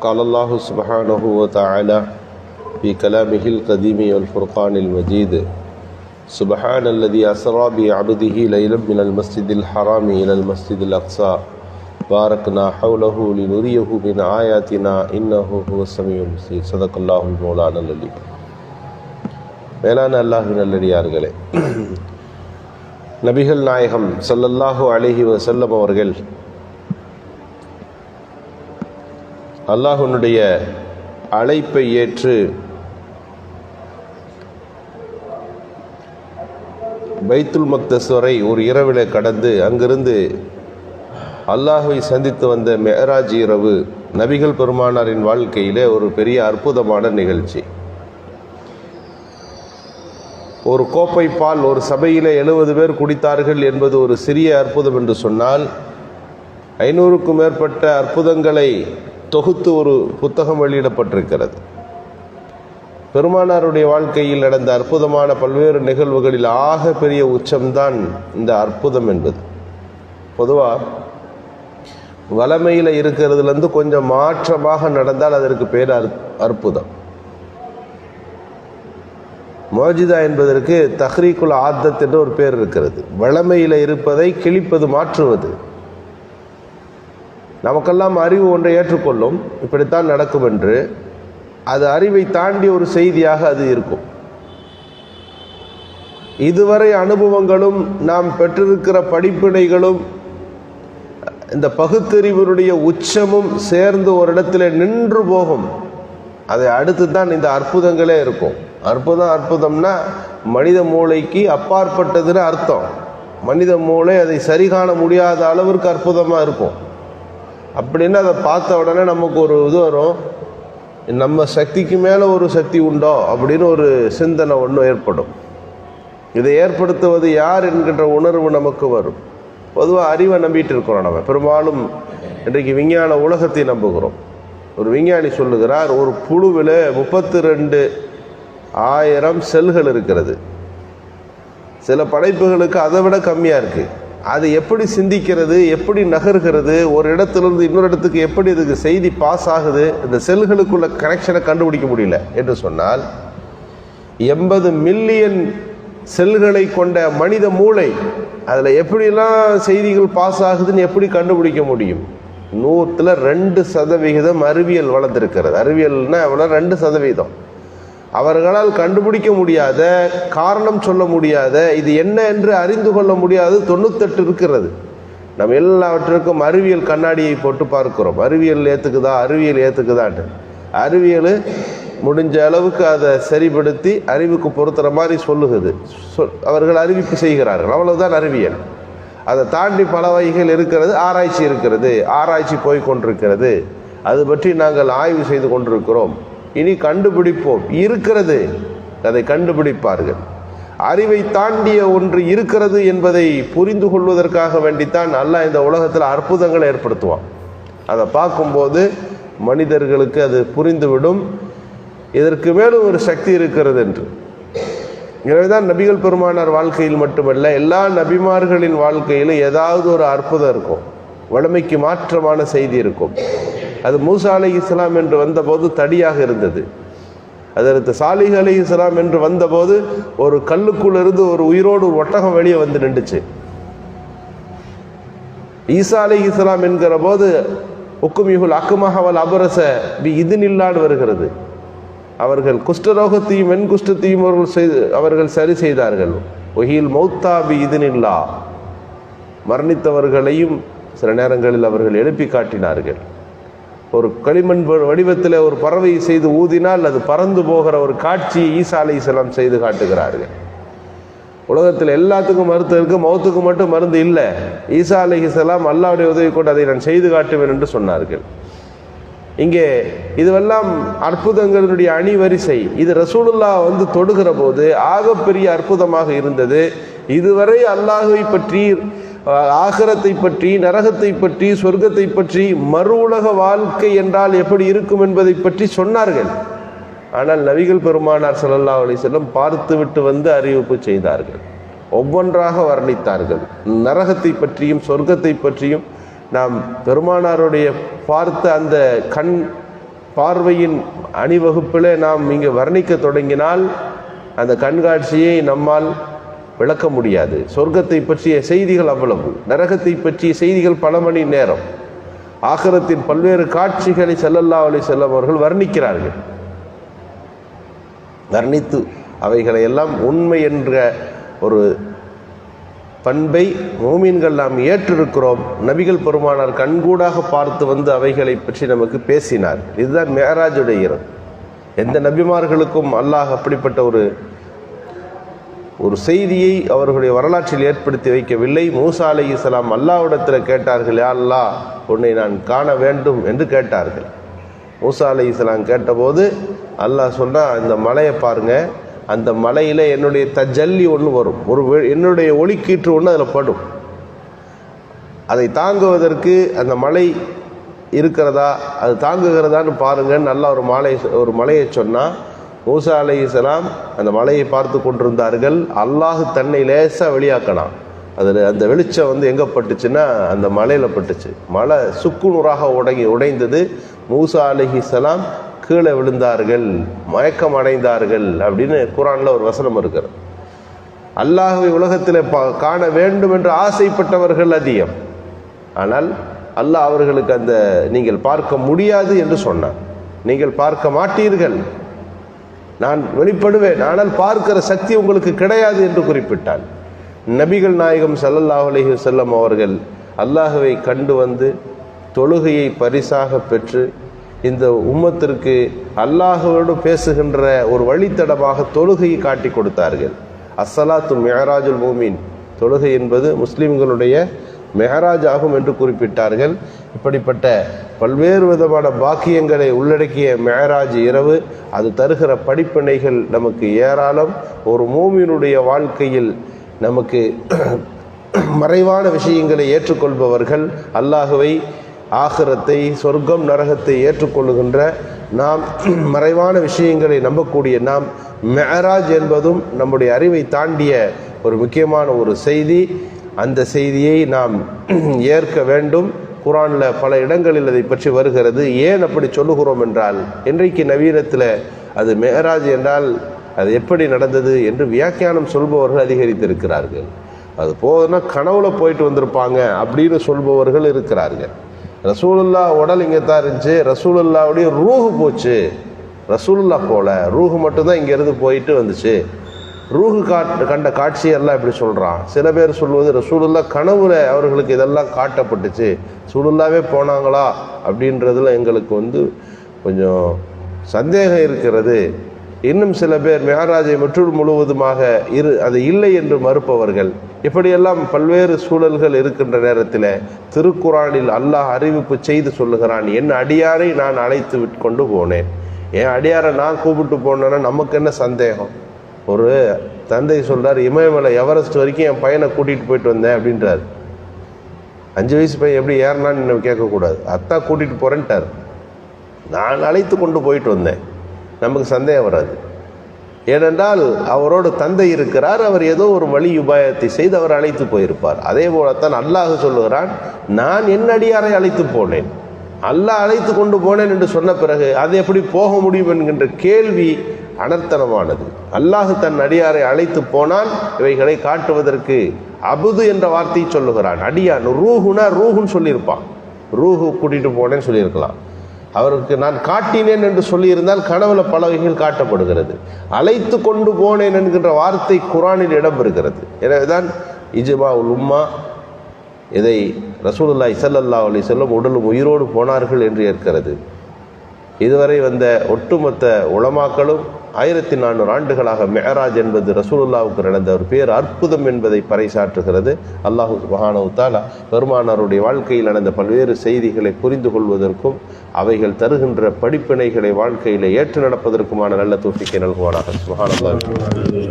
قال الله سبحانه وتعالى في كلامه القديم والفرقان المجيد سبحان الذي أسرى بعبده ليلا من المسجد الحرام إلى المسجد الأقصى باركنا حوله لنريه من آياتنا إنه هو السميع البصير صدق الله المولانا العلي மேலான அல்லாஹ் நல்லடியார்களே நபிகள் நாயகம் ஸல்லல்லாஹு அலைஹி வஸல்லம் அவர்கள் அல்லாஹுனுடைய அழைப்பை ஏற்று பைத்துல் மக்தஸ்வரை ஒரு இரவில் கடந்து அங்கிருந்து அல்லாஹுவை சந்தித்து வந்த மெஹராஜ் இரவு நபிகள் பெருமானாரின் வாழ்க்கையிலே ஒரு பெரிய அற்புதமான நிகழ்ச்சி. ஒரு கோப்பை பால் ஒரு சபையில் எழுபது பேர் குடித்தார்கள் என்பது ஒரு சிறிய அற்புதம் என்று சொன்னால் ஐநூறுக்கும் மேற்பட்ட அற்புதங்களை தொகுத்து ஒரு புத்தகம் வெளியிடப்பட்டிருக்கிறது. பெருமானாருடைய வாழ்க்கையில் நடந்த அற்புதமான பல்வேறு நிகழ்வுகளில் ஆக பெரிய உச்சம்தான் இந்த அற்புதம் என்பது. பொதுவாக வளமையில் இருக்கிறதுலேருந்து கொஞ்சம் மாற்றமாக நடந்தால் அதற்கு பேர் அற் அற்புதம். மோஜிதா என்பதற்கு தஹ்ரீக்குல் ஆத்தத் என்று ஒரு பேர் இருக்கிறது. வளமையில் இருப்பதை கிழிப்பது மாற்றுவது. நமக்கெல்லாம் அறிவு ஒன்றை ஏற்றுக்கொள்ளும். இப்படித்தான் நடக்கும் என்று அது அறிவை தாண்டி ஒரு செய்தியாக அது இருக்கும். இதுவரை அனுபவங்களும் நாம் பெற்றிருக்கிற படிப்பினைகளும் இந்த பகுத்தறிவினுடைய உச்சமும் சேர்ந்து ஒரு இடத்துல நின்று போகும். அதை அடுத்து தான் இந்த அற்புதங்களே இருக்கும். அற்புதம் அற்புதம்னா மனித மூளைக்கு அப்பாற்பட்டதுன்னு அர்த்தம். மனித மூளை அதை சரி காண முடியாத அளவிற்கு அற்புதமாக இருக்கும். அப்படின்னு அதை பார்த்த உடனே நமக்கு ஒரு இது வரும். நம்ம சக்திக்கு மேலே ஒரு சக்தி உண்டோ அப்படின்னு ஒரு சிந்தனை ஒன்று ஏற்படும். இதை ஏற்படுத்துவது யார் என்கின்ற உணர்வு நமக்கு வரும். பொதுவாக அறிவை நம்பிட்டு இருக்கிறோம் நம்ம. பெரும்பாலும் இன்றைக்கு விஞ்ஞான உலகத்தை நம்புகிறோம். ஒரு விஞ்ஞானி சொல்லுகிறார் ஒரு புழுவில் முப்பத்தி ரெண்டு ஆயிரம் செல்கள் இருக்கிறது. சில படைப்புகளுக்கு அதை விட கம்மியாக இருக்குது அது எப்படி சிந்திக்கிறது எப்படி நகர்கிறது ஒரு இடத்துலேருந்து இன்னொரு இடத்துக்கு எப்படி இதுக்கு செய்தி பாஸ் ஆகுது இந்த செல்களுக்குள்ள கனெக்ஷனை கண்டுபிடிக்க முடியல என்று சொன்னால் எண்பது மில்லியன் செல்களை கொண்ட மனித மூளை அதில் எப்படிலாம் செய்திகள் பாஸ் ஆகுதுன்னு எப்படி கண்டுபிடிக்க முடியும்? நூற்றில் ரெண்டு சதவிகிதம் அறிவியல் வளர்ந்துருக்கிறது. அறிவியல்னால் எவ்வளோ ரெண்டு சதவீதம். அவர்களால் கண்டுபிடிக்க முடியாத காரணம் சொல்ல முடியாத இது என்ன என்று அறிந்து கொள்ள முடியாது தொண்ணூத்தெட்டு இருக்கிறது. நம்ம எல்லாவற்றிற்கும் அறிவியல் கண்ணாடியை போட்டு பார்க்கிறோம். அறிவியல் ஏற்றுக்குதா அறிவியல் ஏற்றுக்குதான்ட்டு அறிவியல் முடிஞ்ச அளவுக்கு அதை சரிப்படுத்தி அறிவுக்கு பொருத்துகிற மாதிரி சொல்லுகிறது சொல் அவர்கள் அறிவிப்பு செய்கிறார்கள். அவ்வளவுதான் அறிவியல். அதை தாண்டி பல வகைகள் இருக்கிறது. ஆராய்ச்சி இருக்கிறது. ஆராய்ச்சி போய்கொண்டிருக்கிறது அது பற்றி நாங்கள் ஆய்வு செய்து கொண்டிருக்கிறோம். இனி கண்டுபிடிப்போம். இருக்கிறது. அதை கண்டுபிடிப்பார்கள். அறிவை தாண்டிய ஒன்று இருக்கிறது என்பதை புரிந்து கொள்வதற்காக வேண்டித்தான் அல்லாஹ் இந்த உலகத்தில் அற்புதங்களை ஏற்படுத்துவான். அதை பார்க்கும்போது மனிதர்களுக்கு அது புரிந்துவிடும். இதற்கு மேலும் ஒரு சக்தி இருக்கிறது என்று. எனவேதான் நபிகள் பெருமானார் வாழ்க்கையில் மட்டுமல்ல எல்லா நபிமார்களின் வாழ்க்கையிலும் ஏதாவது ஒரு அற்புதம் இருக்கும். வளமைக்கு மாற்றமான செய்தி இருக்கும். அது மூசா அலி இஸ்லாம் என்று வந்தபோது தடியாக இருந்தது. அதற்கு சாலிஹ் அலி இஸ்லாம் என்று வந்தபோது ஒரு கல்லுக்குள்ளிருந்து ஒரு உயிரோடு ஒட்டகம் வெளியே வந்து நின்றுச்சு. ஈசா அலி இஸ்லாம் என்கிற போது உக்குமிகுல் அக்குமஹவல் அபரச பி இதுநில்லான்னு வருகிறது. அவர்கள் குஷ்டரோகத்தையும் வெண் குஷ்டத்தையும் அவர்கள் செய்து அவர்கள் சரி செய்தார்கள். ஒஹில் மௌத்தா பி இது நில்லா மரணித்தவர்களையும் சில நேரங்களில் அவர்கள் எழுப்பி காட்டினார்கள். ஒரு களிமண் வடிவத்தில் ஒரு பறவை செய்து ஊதினால் அது பறந்து போகிற ஒரு காட்சியை ஈசா அலி இஸ்லாம் செய்து காட்டுகிறார்கள். உலகத்தில் எல்லாத்துக்கும் மருத்துவம் இருக்கு மௌத்துக்கு மட்டும் மருந்து இல்லை. ஈசா அலி இஸ்லாம் அல்லாவுடைய உதவி கொண்டு அதை நான் செய்து காட்டுவேன் என்று சொன்னார்கள். இங்கே இதுவெல்லாம் அற்புதங்களுடைய அணிவரிசை. இது ரசூலுல்லா வந்து தொடுகிற போது ஆகப்பெரிய அற்புதமாக இருந்தது. இதுவரை அல்லாஹுவை பற்றி ஆகரத்தை பற்றி நரகத்தை பற்றி சொர்க்கத்தை பற்றி மறு உலக வாழ்க்கை என்றால் எப்படி இருக்கும் என்பதை பற்றி சொன்னார்கள். ஆனால் நபிகள் பெருமானார் சல்லல்லா அலி செல்லம் பார்த்துவிட்டு வந்து அறிவிப்பு செய்தார்கள். ஒவ்வொன்றாக வர்ணித்தார்கள். நரகத்தை பற்றியும் சொர்க்கத்தை பற்றியும் நாம் பெருமானாருடைய பார்த்த அந்த கண் பார்வையின் அணிவகுப்பில் நாம் இங்கே வர்ணிக்க தொடங்கினால் அந்த கண்காட்சியை நம்மால் விளக்க முடியாது. சொர்க்கத்தை பற்றிய செய்திகள் அவ்வளவு. நரகத்தை பற்றிய செய்திகள் பல மணி நேரம். ஆகரத்தின் பல்வேறு காட்சிகளை செல்லல்லா அலி செல்லம் அவர்கள் வர்ணிக்கிறார்கள். வர்ணித்து அவைகளை எல்லாம் உண்மை என்ற ஒரு பண்பை மோமீன்கள் நாம் ஏற்றிருக்கிறோம். நபிகள் பெருமானார் கண்கூடாக பார்த்து வந்து அவைகளை பற்றி நமக்கு பேசினார். இதுதான் மேராஜுடைய இரவு எந்த நபிமார்களுக்கும் அல்லாஹ் அப்படிப்பட்ட ஒரு ஒரு செய்தியை அவர்களுடைய வரலாற்றில் ஏற்படுத்தி வைக்கவில்லை. மூசா அலை இஸ்லாம் அல்லாவிடத்தில் கேட்டார்கள் யா அல்லாஹ் உன்னை நான் காண வேண்டும் என்று கேட்டார்கள். மூசா அலை இஸ்லாம் கேட்டபோது அல்லாஹ் சொன்னால் இந்த மலையை பாருங்க அந்த மலையில் என்னுடைய தஜல்லி ஒன்று வரும். ஒரு வெ- என்னுடைய ஒளிக்கீற்று ஒன்று அதில் படும். அதை தாங்குவதற்கு அந்த மலை இருக்கிறதா அது தாங்குகிறதான்னு பாருங்கன்னு நல்லா ஒரு மாலை ஒரு மலையை சொன்னால் மூசா அலைஹிஸ்ஸலாம் அந்த மலையை பார்த்து கொண்டிருந்தார்கள். அல்லாஹு தன்னை லேசாக வெளியாக்கினான். அதில் அந்த வெளிச்சம் வந்து எங்கே பட்டுச்சுன்னா அந்த மலையில் பட்டுச்சு. மலை சுக்குநூறாக உடங்கி உடைந்தது. மூசா அலைஹிஸ்ஸலாம் கீழே விழுந்தார்கள் மயக்கம் அடைந்தார்கள் அப்படின்னு குரானில் ஒரு வசனம் இருக்கிறது அல்லாஹை உலகத்தில் பா- காண வேண்டும் என்று ஆசைப்பட்டவர்கள் அதிகம். ஆனால் அல்லாஹ் அவர்களுக்கு அந்த நீங்கள் பார்க்க முடியாது என்று சொன்னார் நீங்கள் பார்க்க மாட்டீர்கள். நான் வெளிப்படுவேன். ஆனால் பார்க்கிற சக்தி உங்களுக்கு கிடையாது என்று குறிப்பிட்டான். நபிகள் நாயகம் சல்லல்லாஹ் அலஹி செல்லம் அவர்கள் அல்லாஹுவை கண்டு வந்து தொழுகையை பரிசாக பெற்று இந்த உம்மத்திற்கு அல்லாஹுவோடு பேசுகின்ற ஒரு வழித்தடமாக தொழுகையை காட்டி கொடுத்தார்கள். அசலாத்து மெஹராஜுல் மூமின் தொழுகை என்பது முஸ்லிம்களுடைய மெஹராஜ் ஆகும் என்று குறிப்பிட்டார்கள். இப்படிப்பட்ட பல்வேறு விதமான பாக்கியங்களை உள்ளடக்கிய மெஹராஜ் இரவு அது தருகிற படிப்பினைகள் நமக்கு ஏராளம். ஒரு மூமியினுடைய வாழ்க்கையில் நமக்கு மறைவான விஷயங்களை ஏற்றுக்கொள்பவர்கள் அல்லாஹுவை ஆகரத்தை சொர்க்கம் நரகத்தை ஏற்றுக்கொள்ளுகின்ற நாம் மறைவான விஷயங்களை நம்பக்கூடிய நாம் மெஹராஜ் என்பதும் நம்முடைய அறிவை தாண்டிய ஒரு முக்கியமான ஒரு செய்தி. அந்த செய்தியை நாம் ஏற்க வேண்டும். குரானில் பல இடங்களில் அதை பற்றி வருகிறது. ஏன் அப்படி சொல்லுகிறோம் என்றால் இன்றைக்கு நவீனத்தில் அது மேராஜ் என்றால் அது எப்படி நடந்தது என்று வியாக்கியானம் சொல்பவர்கள் அதிகரித்திருக்கிறார்கள். அது போதுன்னா கனவுல போயிட்டு வந்திருப்பாங்க அப்படின்னு சொல்பவர்கள் இருக்கிறார்கள். ரசூலுல்லா உடல் இங்கே தான் இருந்துச்சு. ரசூலுல்லாவுடைய ரூஹு போச்சு. ரசூலுல்லா போல. ரூஹு மட்டும்தான் இங்கேருந்து போயிட்டு வந்துச்சு. ரூஹு காட் கண்ட காட்சியெல்லாம் இப்படி சொல்கிறான் சில பேர் சொல்வது ரசூலுல்லா கனவுல அவர்களுக்கு இதெல்லாம் காட்டப்பட்டுச்சு. ரசூலுல்லாவே போனாங்களா? அப்படின்றதுல எங்களுக்கு வந்து கொஞ்சம் சந்தேகம் இருக்கிறது. இன்னும் சில பேர் மெஹராஜை முற்று முழுவதுமாக இரு அது இல்லை என்று மறுப்பவர்கள். இப்படியெல்லாம் பல்வேறு சூழல்கள் இருக்கின்ற நேரத்தில் திருக்குறானில் அல்லாஹ் அறிவிப்பு செய்து சொல்லுகிறான் என் அடியாரை நான் அழைத்து கொண்டு போனேன். என் அடியாரை நான் கூப்பிட்டு போனேன்னா நமக்கு என்ன சந்தேகம்? ஒரு தந்தை சொல்கிறார் இமயமலை எவரெஸ்ட் வரைக்கும் என் பையனை கூட்டிகிட்டு போயிட்டு வந்தேன் அப்படின்றார். அஞ்சு வயசு பையன் எப்படி ஏறினான்னு நம்ம கேட்கக்கூடாது. அத்தா கூட்டிகிட்டு போகிறேன்ட்டார் நான் அழைத்து கொண்டு போயிட்டு வந்தேன். நமக்கு சந்தேகம் வராது. ஏனென்றால் அவரோடு தந்தை இருக்கிறார் அவர் ஏதோ ஒரு வழி உபாயத்தை செய்து அவர் அழைத்து போயிருப்பார். அதே போலத்தான் அல்லாஹ் சொல்லுகிறான் நான் என் அடியாரை அழைத்து போனேன். அல்லாஹ் அழைத்து கொண்டு போனேன் என்று சொன்ன பிறகு அது எப்படி போக முடியும் என்கின்ற கேள்வி அனர்த்தனமானது. அல்லாஹ் தன் அடியாரை அழைத்து போனால் இவைகளை காட்டுவதற்கு அபுது என்ற வார்த்தையை சொல்லுகிறான். அடியான் ரூஹுனா ரூஹுன்னு சொல்லியிருப்பான். ரூஹு கூட்டிட்டு போனேன்னு சொல்லியிருக்கலாம். அவருக்கு நான் காட்டினேன் என்று சொல்லியிருந்தால் கனவுல பல வகைகள் காட்டப்படுகிறது. அழைத்து கொண்டு போனேன் என்கின்ற வார்த்தை குரானில் இடம்பெறுகிறது. எனவேதான் இஜ்மா உல் உம்மா இதை ரசூலுல்லா இசல்லா அலி செல்லும் உடலும் உயிரோடு போனார்கள் என்று ஏற்கிறது. இதுவரை வந்த ஒட்டுமொத்த உளமாக்களும் ஆயிரத்தி நானூறு ஆண்டுகளாக மெஹராஜ் என்பது ரசூலுல்லாவுக்கு நடந்த ஒரு பேர் அற்புதம் என்பதை பறைசாற்றுகிறது. அல்லாஹு சுபஹானஹு பெருமானாருடைய வாழ்க்கையில் நடந்த பல்வேறு செய்திகளை புரிந்து கொள்வதற்கும் அவைகள் தருகின்ற படிப்பினைகளை வாழ்க்கையில் ஏற்று நடப்பதற்குமான நல்ல தோஃபிக்கை நல்குவானாக. சுபஹானல்லாஹ்.